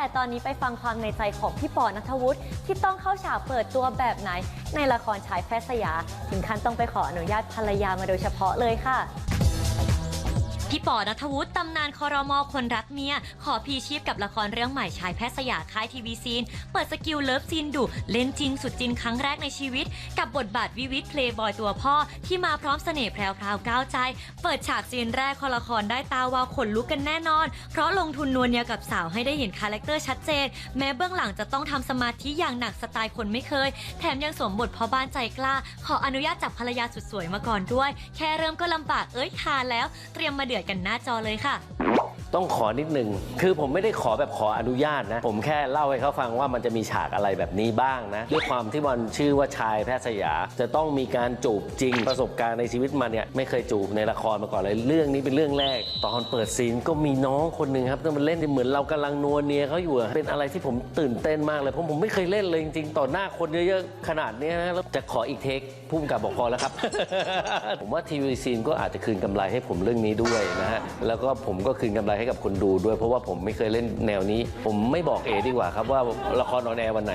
แต่ตอนนี้ไปฟังความในใจของพี่ปอนัทวุฒิที่ต้องเข้าฉากเปิดตัวแบบไหน ในละครชายแพทย์สยา ถึงขั้นต้องไปขออนุญาตภรรยามาโดยเฉพาะเลยค่ะ พี่ปอนัทวุฒิตำนานคอรมอคนรักเมีย ขอพีชีพกับละครเรื่องใหม่ชายแพทย์สยามค่ายทีวีซีน เปิดสกิลเลิฟซีนดุเล่นจริงสุดจริงครั้งแรกในชีวิต กับบทบาทวิวิทเพลย์บอยตัวพ่อ ที่มาพร้อมเสน่ห์แพรวพราวก้าวใจ เปิดฉากซีนแรกคอละครได้ตาวาวขนลุกกันแน่นอน เพราะลงทุนนวลเนียกับสาวให้ได้เห็นคาแรคเตอร์ชัดเจน แม้เบื้องหลังจะต้องทำสมาธิอย่างหนักสไตล์คนไม่เคย แถมยังสวมบทพ่อบ้านใจกล้า ขออนุญาตจากภรรยาสุดสวยมาก่อนด้วย แค่เริ่มก็ลำบากเอ้ยทานแล้ว เตรียมมาเดือดกันหน้าจอเลยค่ะ ต้องขอนิดนึง คือผมไม่ได้ขอแบบขออนุญาตนะ ผมแค่เล่าให้เขาฟังว่ามันจะมีฉากอะไรแบบนี้บ้างนะ ด้วยความที่มันชื่อว่าชายแพทย์สยามจะต้องมีการจูบจริง ประสบการณ์ในชีวิตมันเนี่ยไม่เคยจูบในละครมาก่อนเลย เรื่องนี้เป็นเรื่องแรก ตอนเปิดซีนก็มีน้องคนหนึ่งครับที่มันเล่นเหมือนเรากำลังนัวเนียเขาอยู่ เป็นอะไรที่ผมตื่นเต้นมากเลย เพราะผมไม่เคยเล่นเลยจริงๆ ต่อหน้าคนเยอะๆ ขนาดนี้นะแล้วจะขออีกเทคพุ่มกับบอกพอแล้วครับ ผมว่าทีวีซีนก็อาจจะคืนกำไรให้ผมเรื่องนี้ด้วยนะฮะ แล้วก็ผมก็คืนกำไรให้กับคนดูด้วย เพราะว่าผมไม่เคยเล่นแนวนี้ ผมไม่บอกเอดีกว่าครับว่าละครออนแอร์วันไหน